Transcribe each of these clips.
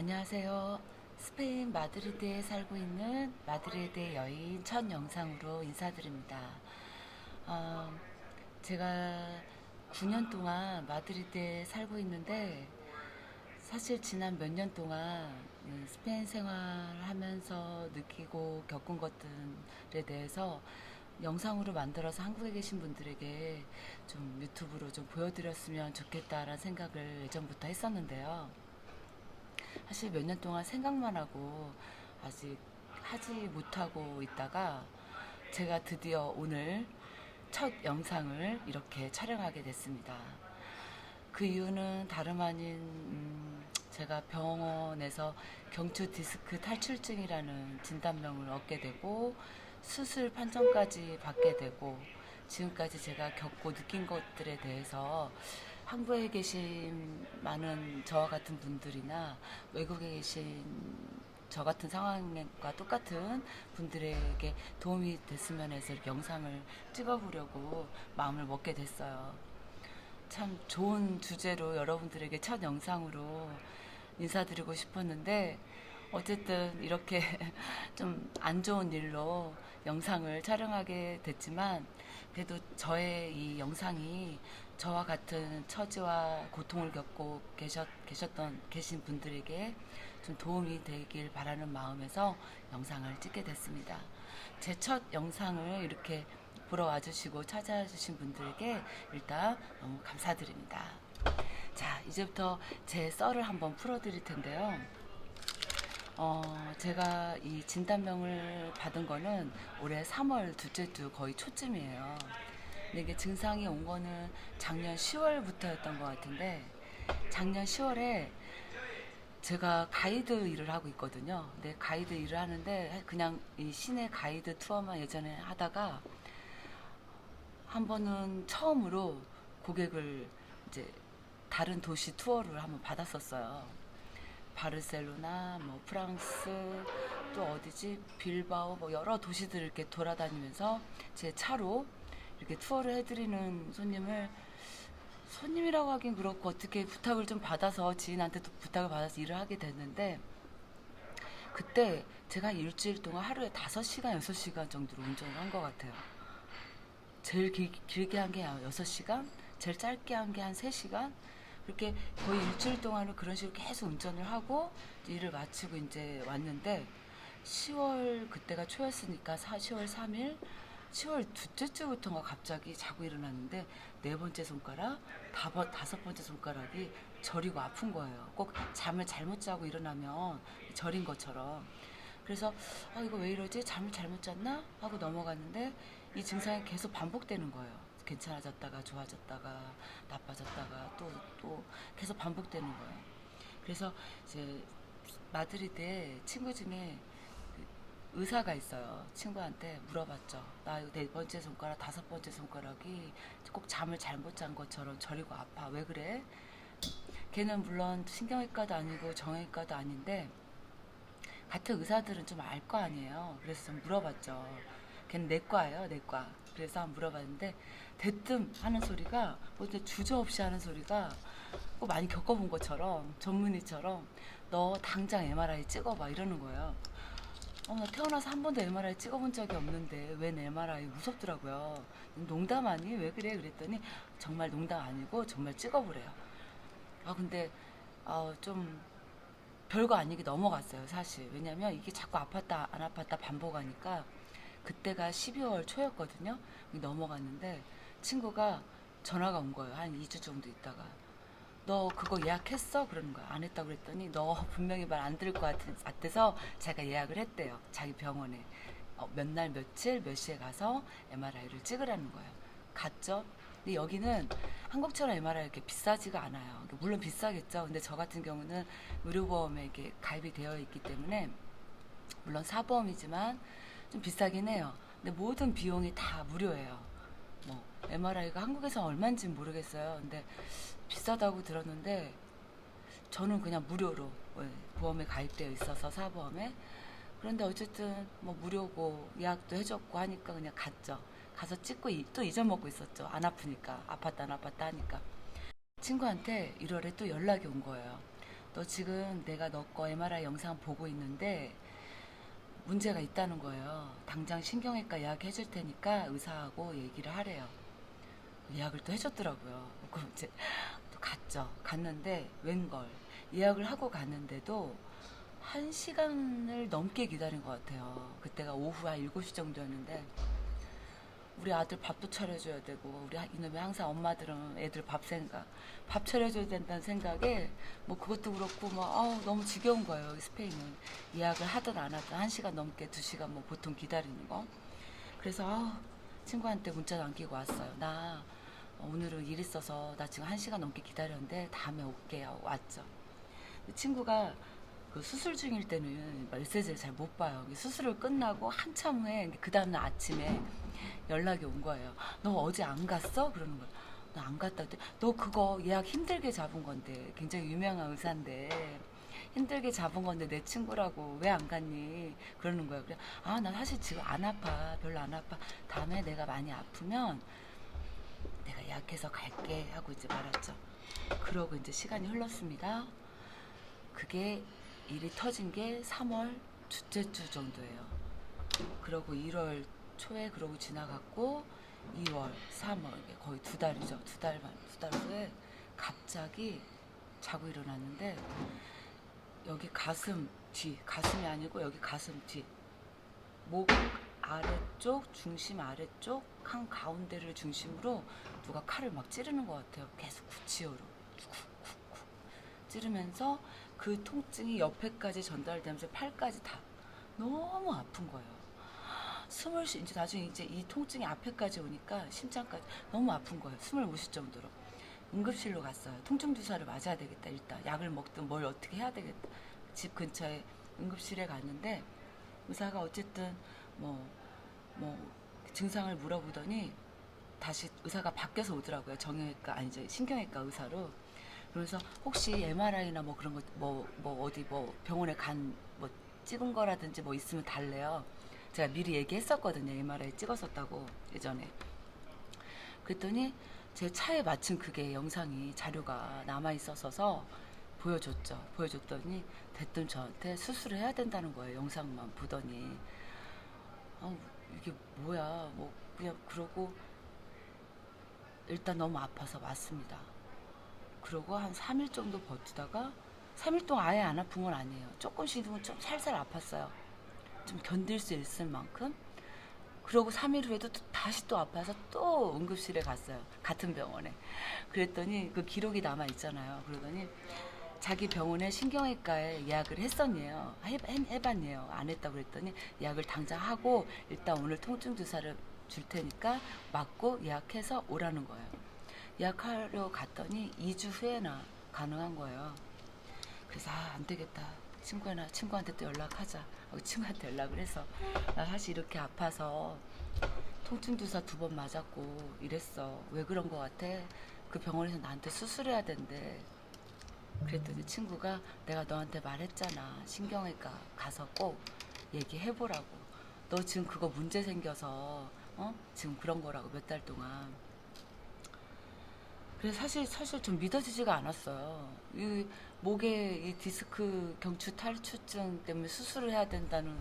안녕하세요. 스페인 마드리드에 살고 있는 마드리드 여인 첫 영상으로 인사드립니다. 어, 제가 9년 동안 마드리드에 살고 있는데 사실 지난 몇 년 동안 이 스페인 생활하면서 느끼고 겪은 것들에 대해서 영상으로 만들어서 한국에 계신 분들에게 좀 유튜브로 좀 보여드렸으면 좋겠다라는 생각을 예전부터 했었는데요. 사실 몇 년 동안 생각만 하고 아직 하지 못하고 있다가 제가 드디어 오늘 첫 영상을 이렇게 촬영하게 됐습니다. 그 이유는 다름 아닌 음, 제가 병원에서 경추 디스크 탈출증이라는 진단명을 얻게 되고 수술 판정까지 받게 되고 지금까지 제가 겪고 느낀 것들에 대해서 한국에 계신 많은 저와 같은 분들이나 외국에 계신 저 같은 상황과 똑같은 분들에게 도움이 됐으면 해서 영상을 찍어보려고 마음을 먹게 됐어요. 참 좋은 주제로 여러분들에게 첫 영상으로 인사드리고 싶었는데 어쨌든 이렇게 좀 안 좋은 일로 영상을 촬영하게 됐지만 그래도 저의 이 영상이 저와 같은 처지와 고통을 겪고 계셨, 계셨던 계신 분들에게 좀 도움이 되길 바라는 마음에서 영상을 찍게 됐습니다. 제 첫 영상을 이렇게 보러 와주시고 찾아주신 분들에게 일단 너무 감사드립니다. 자, 이제부터 제 썰을 한번 풀어드릴 텐데요. 어, 제가 이 진단명을 받은 거는 올해 3월 둘째 주 거의 초쯤이에요. 근데 이게 증상이 온 거는 작년 10월부터였던 것 같은데, 작년 10월에 제가 가이드 일을 하고 있거든요. 근데 가이드 일을 하는데 그냥 이 시내 가이드 투어만 예전에 하다가 한 번은 처음으로 고객을 이제 다른 도시 투어를 한번 받았었어요. 바르셀로나, 뭐 프랑스, 또 어디지 빌바오, 뭐 여러 도시들 이렇게 돌아다니면서 제 차로 이렇게 투어를 해드리는 손님을 손님이라고 하긴 그렇고 어떻게 부탁을 좀 받아서 지인한테 도 부탁을 받아서 일을 하게 됐는데 그때 제가 일주일 동안 하루에 5시간, 6시간 정도로 운전을 한 것 같아요. 제일 길, 길게 한게 6시간, 제일 짧게 한 게한 3시간, 그렇게 거의 일주일 동안을 그런 식으로 계속 운전을 하고 일을 마치고 이제 왔는데 10월 그때가 초였으니까 4, 10월 3일 10월 둘째 주부터가 갑자기 자고 일어났는데 네 번째 손가락, 다번, 다섯 번째 손가락이 저리고 아픈 거예요. 꼭 잠을 잘못 자고 일어나면 저린 것처럼. 그래서 아 이거 왜 이러지? 잠을 잘못 잤나? 하고 넘어갔는데 이 증상이 계속 반복되는 거예요. 괜찮아졌다가 좋아졌다가 나빠졌다가 또 또 계속 반복되는 거예요. 그래서 이제 마드리드에 친구 중에 그 의사가 있어요. 친구한테 물어봤죠. 나 네 번째 손가락, 다섯 번째 손가락이 꼭 잠을 잘못 잔 것처럼 저리고 아파. 왜 그래? 걔는 물론 신경외과도 아니고 정형외과도 아닌데 같은 의사들은 좀 알 거 아니에요. 그래서 좀 물어봤죠. 걔는 내과예요, 내과. 그래서 한번 물어봤는데 대뜸 하는 소리가 뭐 주저없이 하는 소리가 꼭 많이 겪어본 것처럼 전문의처럼 너 당장 MRI 찍어봐 이러는 거예요. 어, 나 태어나서 한 번도 MRI 찍어본 적이 없는데 웬 MRI 무섭더라고요. 농담 아니? 왜 그래? 그랬더니 정말 농담 아니고 정말 찍어보래요. 아 근데 어, 좀 별거 아니게 넘어갔어요 사실. 왜냐면 이게 자꾸 아팠다 안 아팠다 반복하니까 그때가 12월 초였거든요. 넘어갔는데 친구가 전화가 온 거예요. 한 2주 정도 있다가. 너 그거 예약했어? 그러는 거야. 안 했다고 그랬더니 너 분명히 말 안 들을 것 같- 같아서 제가 예약을 했대요. 자기 병원에. 어, 몇날 며칠 몇 시에 가서 MRI를 찍으라는 거예요. 갔죠? 근데 여기는 한국처럼 MRI 이렇게 비싸지가 않아요. 물론 비싸겠죠. 근데 저 같은 경우는 의료보험에 이렇게 가입이 되어 있기 때문에 물론 사보험이지만 좀 비싸긴 해요. 근데 모든 비용이 다 무료예요. 뭐 MRI가 한국에서 얼마인지 모르겠어요. 근데 비싸다고 들었는데 저는 그냥 무료로 예, 보험에 가입되어 있어서 사보험에 그런데 어쨌든 뭐 무료고 예약도 해줬고 하니까 그냥 갔죠. 가서 찍고 이- 또 잊어먹고 있었죠. 안 아프니까 아팠다 안 아팠다 하니까 친구한테 1월에 또 연락이 온 거예요. 너 지금 내가 너 거 MRI 영상 보고 있는데 문제가 있다는 거예요. 당장 신경외과 예약 해줄 테니까 의사하고 얘기를 하래요. 예약을 또 해줬더라고요. 그럼 이제 또 갔죠. 갔는데 웬걸 예약을 하고 갔는데도 한 시간을 넘게 기다린 것 같아요. 그때가 오후 한 7시 정도였는데 우리 아들 밥도 차려줘야 되고 우리 하- 이놈이 항상 엄마들은 애들 밥 생각 밥 차려줘야 된다는 생각에 뭐 그것도 그렇고 뭐 아우 너무 지겨운 거예요 이 스페인은 예약을 하든 안 하든 한 시간 넘게 두 시간 뭐 보통 기다리는 거 그래서 아우 친구한테 문자 남기고 왔어요 나 오늘은 일 있어서 나 지금 한 시간 넘게 기다렸는데 다음에 올게요 왔죠 친구가 그 수술 중일 때는 메시지를 잘 못 봐요. 수술을 끝나고 한참 후에 그 다음날 아침에 연락이 온 거예요. 너 어제 안 갔어? 그러는 거예요. 나안 갔다. 너 그거 예약 힘들게 잡은 건데 굉장히 유명한 의사인데 힘들게 잡은 건데 내 친구라고 왜 안 갔니? 그러는 거예요. 그래 아 나 사실 지금 안 아파 별로 안 아파. 다음에 내가 많이 아프면 내가 예약해서 갈게 하고 이제 말았죠. 그러고 이제 시간이 흘렀습니다. 그게 일이 터진 게 3월 둘째 주 정도예요. 그러고 1월 초에 그러고 지나갔고 2월, 3월 이게 거의 두 달이죠. 두 달만 두 달 후에 갑자기 자고 일어났는데 여기 가슴 뒤 가슴이 아니고 여기 가슴 뒤목 아래쪽 중심 아래쪽 한 가운데를 중심으로 누가 칼을 막 찌르는 것 같아요. 계속 구치어로 쿡쿡쿡 찌르면서 그 통증이 옆에까지 전달되면서 팔까지 다 너무 아픈 거예요. 숨을 쉬 이제 나중에 이제 이 통증이 앞에까지 오니까 심장까지 너무 아픈 거예요. 숨을 못 쉴 정도로 응급실로 갔어요. 통증 주사를 맞아야 되겠다. 일단 약을 먹든 뭘 어떻게 해야 되겠다. 집 근처에 응급실에 갔는데 의사가 어쨌든 뭐 뭐 증상을 물어보더니 다시 의사가 바뀌어서 오더라고요. 정형외과 아니 이제 신경외과 의사로. 그래서 혹시 MRI나 뭐 그런 거뭐뭐 어디 뭐 병원에 간 뭐 찍은 거라든지 뭐 있으면 달래요. 제가 미리 얘기했었거든요. MRI 찍었었다고 예전에. 그랬더니 제 차에 마침 그게 영상이 자료가 남아 있었어서 보여줬죠. 보여줬더니 대뜸 저한테 수술을 해야 된다는 거예요. 영상만 보더니. 아, 이게 뭐야. 뭐 그냥 그러고 일단 너무 아파서 맞습니다. 그러고 한 3일 정도 버티다가 3일 동안 아예 안 아픈 건 아니에요. 조금씩은 좀 살살 아팠어요. 좀 견딜 수 있을 만큼. 그러고 3일 후에도 또 다시 또 아파서 또 응급실에 갔어요. 같은 병원에. 그랬더니 그 기록이 남아 있잖아요. 그러더니 자기 병원에 신경외과에 예약을 했었네요. 해, 해- 해봤네요. 안 했다고 그랬더니 예약을 당장 하고 일단 오늘 통증 주사를 줄 테니까 맞고 예약해서 오라는 거예요. 예약하러 갔더니 2주 후에나 가능한 거예요. 그래서 아, 안 되겠다. 친구나 친구한테 또 연락하자. 친구한테 연락을 해서 나 사실 이렇게 아파서 통증 주사 두 번 맞았고 이랬어. 왜 그런 거 같아? 그 병원에서 나한테 수술해야 된대. 그랬더니 친구가 내가 너한테 말했잖아. 신경외과 가서 꼭 얘기해보라고. 너 지금 그거 문제 생겨서 어? 지금 그런 거라고 몇 달 동안. 그래서 사실 사실 좀 믿어지지가 않았어요. 이 목에 이 디스크 경추 탈출증 때문에 수술을 해야 된다는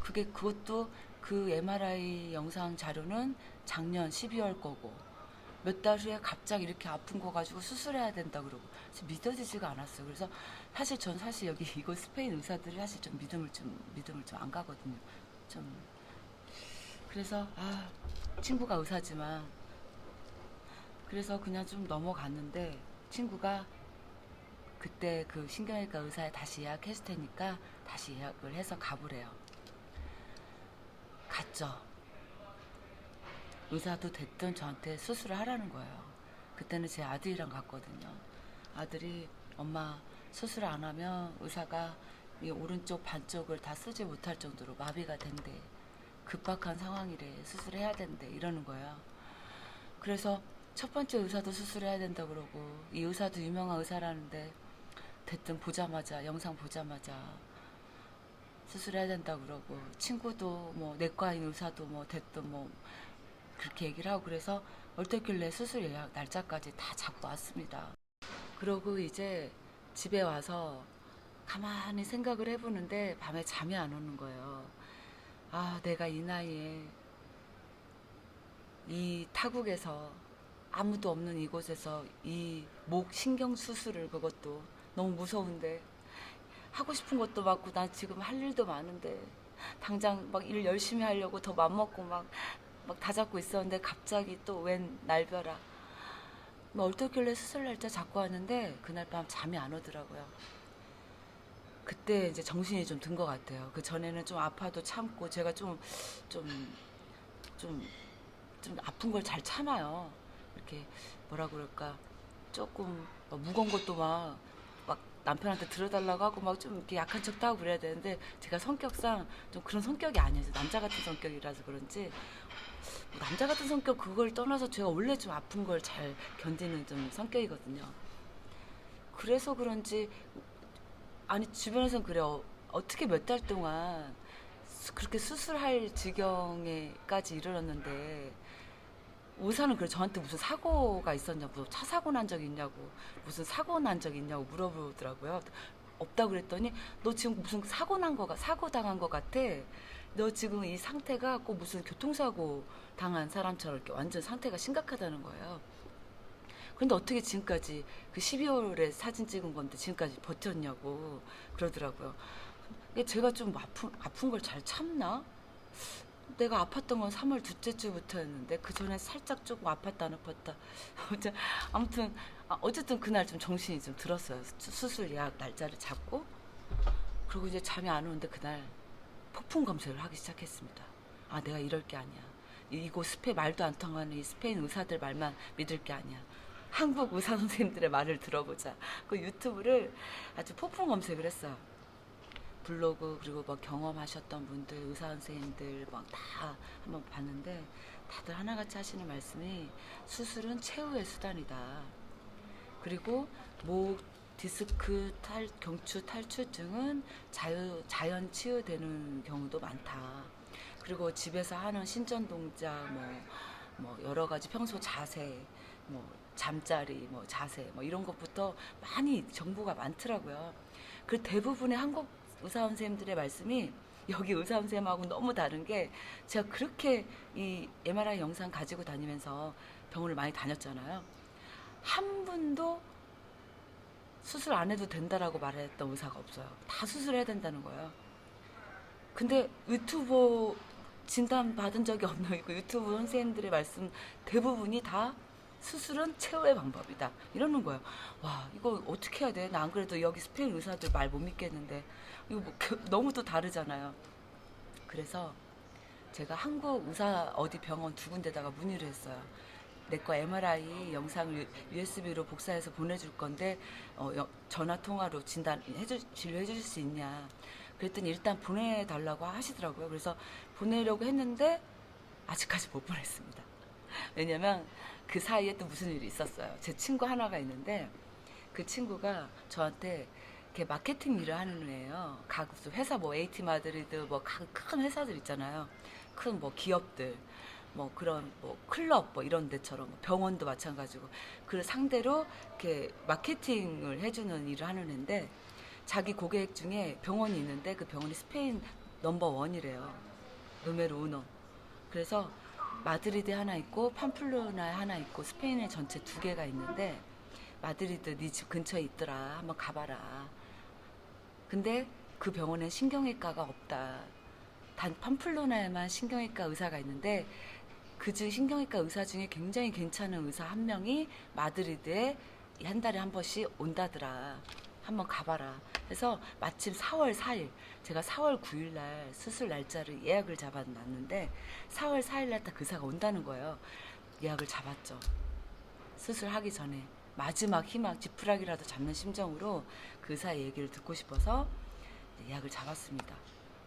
그게 그것도 그 MRI 영상 자료는 작년 12월 거고 몇 달 후에 갑자기 이렇게 아픈 거 가지고 수술해야 된다 그러고 믿어지지가 않았어요. 그래서 사실 전 사실 여기 이곳 스페인 의사들이 사실 좀 믿음을 좀 믿음을 좀 안 가거든요. 좀 그래서 아 친구가 의사지만 그래서 그냥 좀 넘어갔는데 친구가 그때 그 신경외과 의사에 다시 예약했을 테니까 다시 예약을 해서 가보래요. 갔죠. 의사도 됐든 저한테 수술을 하라는 거예요. 그때는 제 아들이랑 갔거든요. 아들이 엄마 수술 안 하면 의사가 이 오른쪽 반쪽을 다 쓰지 못할 정도로 마비가 된대. 급박한 상황이래. 수술해야 된대. 이러는 거예요. 그래서 첫 번째 의사도 수술해야 된다 그러고 이 의사도 유명한 의사라는데 대뜸 보자마자 영상 보자마자 수술해야 된다 그러고 친구도 뭐 내과인 의사도 뭐 대뜸 뭐 그렇게 얘기를 하고 그래서 얼떨결에 수술 예약 날짜까지 다 잡고 왔습니다. 그러고 이제 집에 와서 가만히 생각을 해보는데 밤에 잠이 안 오는 거예요. 아, 내가 이 나이에 이 타국에서 아무도 없는 이곳에서 이 목 신경 수술을 그것도 너무 무서운데 하고 싶은 것도 많고 난 지금 할 일도 많은데 당장 막 일 열심히 하려고 더 맘먹고 막 막 다 잡고 있었는데 갑자기 또 웬 날벼락 뭐 얼떨결에 수술 날짜 잡고 왔는데 그날 밤 잠이 안 오더라고요. 그때 이제 정신이 좀 든 것 같아요. 그 전에는 좀 아파도 참고 제가 좀 좀 좀 좀 아픈 걸 잘 참아요. 이렇게 뭐라 그럴까 조금 막 무거운 것도 막 막 남편한테 들어달라고 하고 막 좀 이렇게 약한 척도 하고 그래야 되는데 제가 성격상 좀 그런 성격이 아니어서 남자 같은 성격이라서 그런지 뭐 남자 같은 성격 그걸 떠나서 제가 원래 좀 아픈 걸 잘 견디는 좀 성격이거든요. 그래서 그런지 아니 주변에선 그래요. 어떻게 몇 달 동안 수- 그렇게 수술할 지경에까지 이르렀는데 의사는 그래 저한테 무슨 사고가 있었냐고 차 사고 난적 있냐고 무슨 사고 난적 있냐고 물어보더라고요. 없다고 그랬더니 너 지금 무슨 사고 난 거가 사고 당한 거 같아. 너 지금 이 상태가 꼭 무슨 교통사고 당한 사람처럼 이렇게 완전 상태가 심각하다는 거예요. 근데 어떻게 지금까지 그 12월에 사진 찍은 건데 지금까지 버텼냐고 그러더라고요. 제가 좀 아픈, 아픈 걸 잘 참나? 내가 아팠던 건 3월 둘째 주부터였는데 그 전에 살짝 조금 아팠다 안 아팠다. 아무튼 아, 어쨌든 그날 좀 정신이 좀 들었어요. 수- 수술 예약 날짜를 잡고 그리고 이제 잠이 안 오는데 그날 폭풍 검색을 하기 시작했습니다. 아 내가 이럴 게 아니야. 이- 이곳 스페인 말도 안 통하는 이 스페인 의사들 말만 믿을 게 아니야. 한국 의사 선생님들의 말을 들어보자. 그 유튜브를 아주 폭풍 검색을 했어요. 블로그 그리고 뭐 경험하셨던 분들 의사 선생님들 막 다 한번 봤는데 다들 하나같이 하시는 말씀이 수술은 최후의 수단이다. 그리고 목 디스크 탈 경추 탈출증은 자유 자연 치유되는 경우도 많다. 그리고 집에서 하는 신전 동작 뭐, 뭐 여러 가지 평소 자세 뭐 잠자리 뭐 자세 뭐 이런 것부터 많이 정보가 많더라고요. 그 대부분의 한국 의사 선생님들의 말씀이 여기 의사 선생님하고 너무 다른 게 제가 그렇게 이 MRI 영상 가지고 다니면서 병원을 많이 다녔잖아요. 한 분도 수술 안 해도 된다라고 말했던 의사가 없어요. 다 수술해야 된다는 거예요. 근데 유튜브 진단 받은 적이 없는 그 유튜브 선생님들의 말씀 대부분이 다 수술은 최후의 방법이다. 이러는 거예요. 와, 이거 어떻게 해야 돼? 나 안 그래도 여기 스페인 의사들 말 못 믿겠는데. 이거 뭐 그- 너무 또 다르잖아요. 그래서 제가 한국 의사 어디 병원 두 군데다가 문의를 했어요. 내 거 MRI 영상을 USB로 복사해서 보내줄 건데 어, 여- 전화 통화로 진단 해주 진료해 주실 수 있냐? 그랬더니 일단 보내달라고 하시더라고요. 그래서 보내려고 했는데 아직까지 못 보냈습니다. 왜냐면 그 사이에 또 무슨 일이 있었어요. 제 친구 하나가 있는데 그 친구가 저한테 이렇게 마케팅 일을 하는 애예요. 각 회사 뭐 에이티 마드리드 뭐 큰 회사들 있잖아요. 큰 뭐 기업들 뭐 그런 뭐 클럽 뭐 이런 데처럼 뭐 병원도 마찬가지고 그 상대로 이렇게 마케팅을 해주는 일을 하는 애인데 자기 고객 중에 병원이 있는데 그 병원이 스페인 넘버 원이래요. 누메로 우노. 그래서 마드리드에 하나 있고 팜플로나에 하나 있고 스페인에 전체 두 개가 있는데 마드리드 네 집 근처에 있더라. 한번 가봐라. 근데 그 병원엔 신경외과가 없다. 단 팜플로나에만 신경외과 의사가 있는데 그중 신경외과 의사 중에 굉장히 괜찮은 의사 한 명이 마드리드에 한 달에 한 번씩 온다더라. 한번 가봐라. 그래서 마침 4월 4일, 제가 4월 9일 날 수술 날짜를 예약을 잡아놨는데 4월 4일 날 딱 의사가 온다는 거예요. 예약을 잡았죠. 수술하기 전에 마지막 희망, 지푸라기라도 잡는 심정으로 그 의사의 얘기를 듣고 싶어서 예약을 잡았습니다.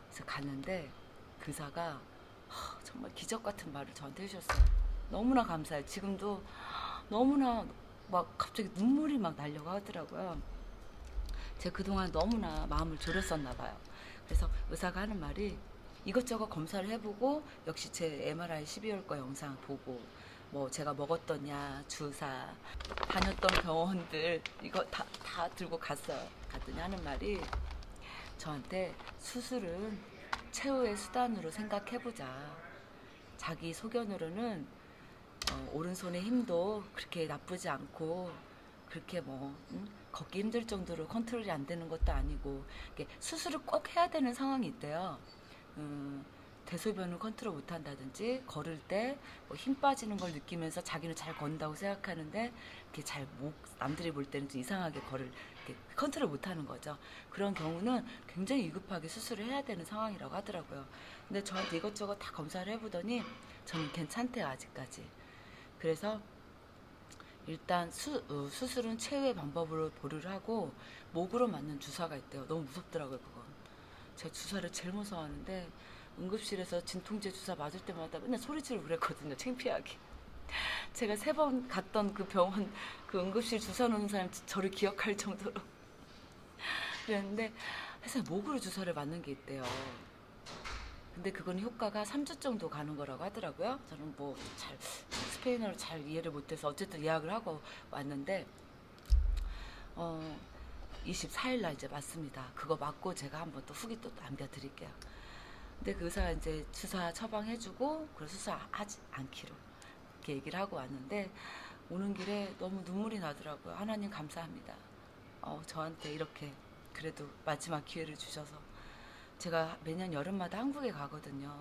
그래서 갔는데 그 의사가 하, 정말 기적 같은 말을 저한테 해주셨어요. 너무나 감사해요. 지금도 너무나 막 갑자기 눈물이 막 나려고 하더라고요. 제가 그동안 너무나 마음을 졸였었나 봐요. 그래서 의사가 하는 말이 이것저것 검사를 해보고 역시 제 MRI 12월 거 영상 보고 뭐 제가 먹었던 약, 주사, 다녔던 병원들 이거 다, 다 들고 갔어요. 갔더니 하는 말이 저한테 수술은 최후의 수단으로 생각해보자. 자기 소견으로는 어, 오른손의 힘도 그렇게 나쁘지 않고 그렇게 뭐 음? 걷기 힘들 정도로 컨트롤이 안 되는 것도 아니고 수술을 꼭 해야 되는 상황이 있대요. 음, 대소변을 컨트롤 못 한다든지 걸을 때뭐힘 빠지는 걸 느끼면서 자기는 잘 건다고 생각하는데 이렇게 잘 못 남들이 볼 때는 좀 이상하게 걸을 컨트롤 못 하는 거죠. 그런 경우는 굉장히 위급하게 수술을 해야 되는 상황이라고 하더라고요. 근데 저한테 이것저것 다 검사를 해보더니 저는 괜찮대요 아직까지. 그래서 일단 수, 어, 수술은 최후의 방법으로 보류를 하고 목으로 맞는 주사가 있대요. 너무 무섭더라고요 그건. 제가 주사를 제일 무서워하는데 응급실에서 진통제 주사 맞을 때마다 맨날 소리 지르고 그랬거든요. 창피하게. 제가 세 번 갔던 그 병원 그 응급실 주사 놓는 사람 저를 기억할 정도로 그랬는데 회사에 목으로 주사를 맞는 게 있대요. 근데 그건 효과가 3주 정도 가는 거라고 하더라고요. 저는 뭐 잘 스페인어를 잘 이해를 못해서 어쨌든 예약을 하고 왔는데 어 24일 날 이제 맞습니다. 그거 맞고 제가 한번 또 후기 또 남겨드릴게요. 근데 그 의사가 이제 주사 처방해주고 그래서 수술하지 않기로 이렇게 얘기를 하고 왔는데 오는 길에 너무 눈물이 나더라고요. 하나님 감사합니다. 어, 저한테 이렇게 그래도 마지막 기회를 주셔서 제가 매년 여름마다 한국에 가거든요.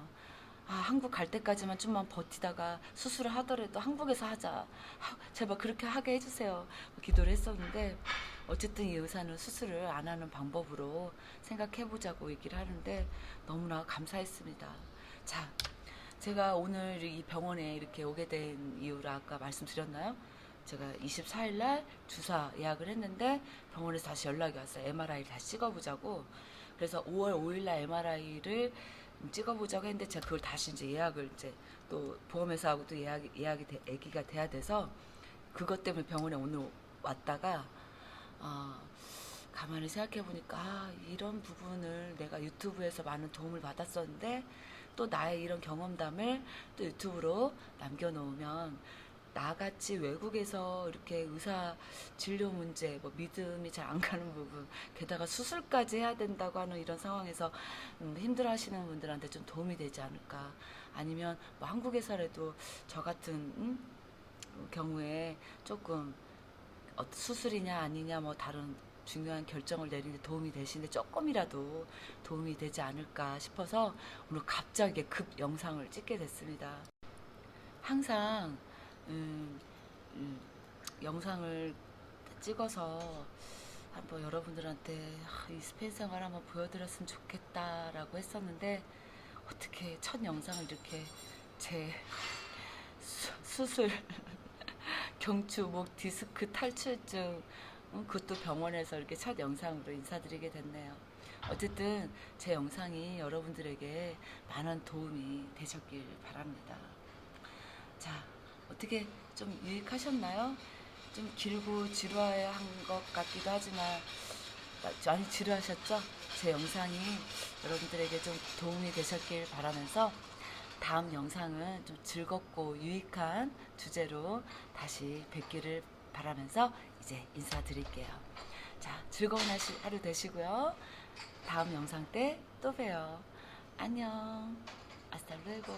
아, 한국 갈 때까지만 좀만 버티다가 수술을 하더라도 한국에서 하자. 하, 제발 그렇게 하게 해주세요. 기도를 했었는데 어쨌든 이 의사는 수술을 안 하는 방법으로 생각해보자고 얘기를 하는데 너무나 감사했습니다. 자, 제가 오늘 이 병원에 이렇게 오게 된 이유를 아까 말씀드렸나요? 제가 24일 날 주사 예약을 했는데 병원에서 다시 연락이 왔어요. MRI 다시 찍어보자고. 그래서 5월 5일 날 MRI를 찍어보자고 했는데 제가 그걸 다시 이제 예약을 이제 또 보험회사하고 또 예약, 예약이 돼, 애기가 돼야 돼서 그것 때문에 병원에 오늘 왔다가 어, 가만히 생각해 보니까 아, 이런 부분을 내가 유튜브에서 많은 도움을 받았었는데 또 나의 이런 경험담을 또 유튜브로 남겨놓으면 나같이 외국에서 이렇게 의사 진료 문제, 뭐 믿음이 잘 안 가는 부분, 게다가 수술까지 해야 된다고 하는 이런 상황에서 음, 힘들어 하시는 분들한테 좀 도움이 되지 않을까. 아니면 뭐 한국에서라도 저 같은 음? 경우에 조금 어, 수술이냐 아니냐 뭐 다른 중요한 결정을 내리는 데 도움이 되시는데 조금이라도 도움이 되지 않을까 싶어서 오늘 갑자기 급 영상을 찍게 됐습니다. 항상 음, 음, 영상을 찍어서 한번 여러분들한테 아, 이 스페인 생활 한번 보여드렸으면 좋겠다라고 했었는데 어떻게 첫 영상을 이렇게 제 수, 수술 경추 목 디스크 탈출증 음, 그것도 병원에서 이렇게 첫 영상으로 인사드리게 됐네요. 어쨌든 제 영상이 여러분들에게 많은 도움이 되셨길 바랍니다. 자, 어떻게 좀 유익하셨나요? 좀 길고 지루한 것 같기도 하지만 많이 지루하셨죠? 제 영상이 여러분들에게 좀 도움이 되셨길 바라면서 다음 영상은 좀 즐겁고 유익한 주제로 다시 뵙기를 바라면서 이제 인사드릴게요. 자, 즐거운 하루 되시고요. 다음 영상 때 또 봬요. 안녕. 아스탈루에고.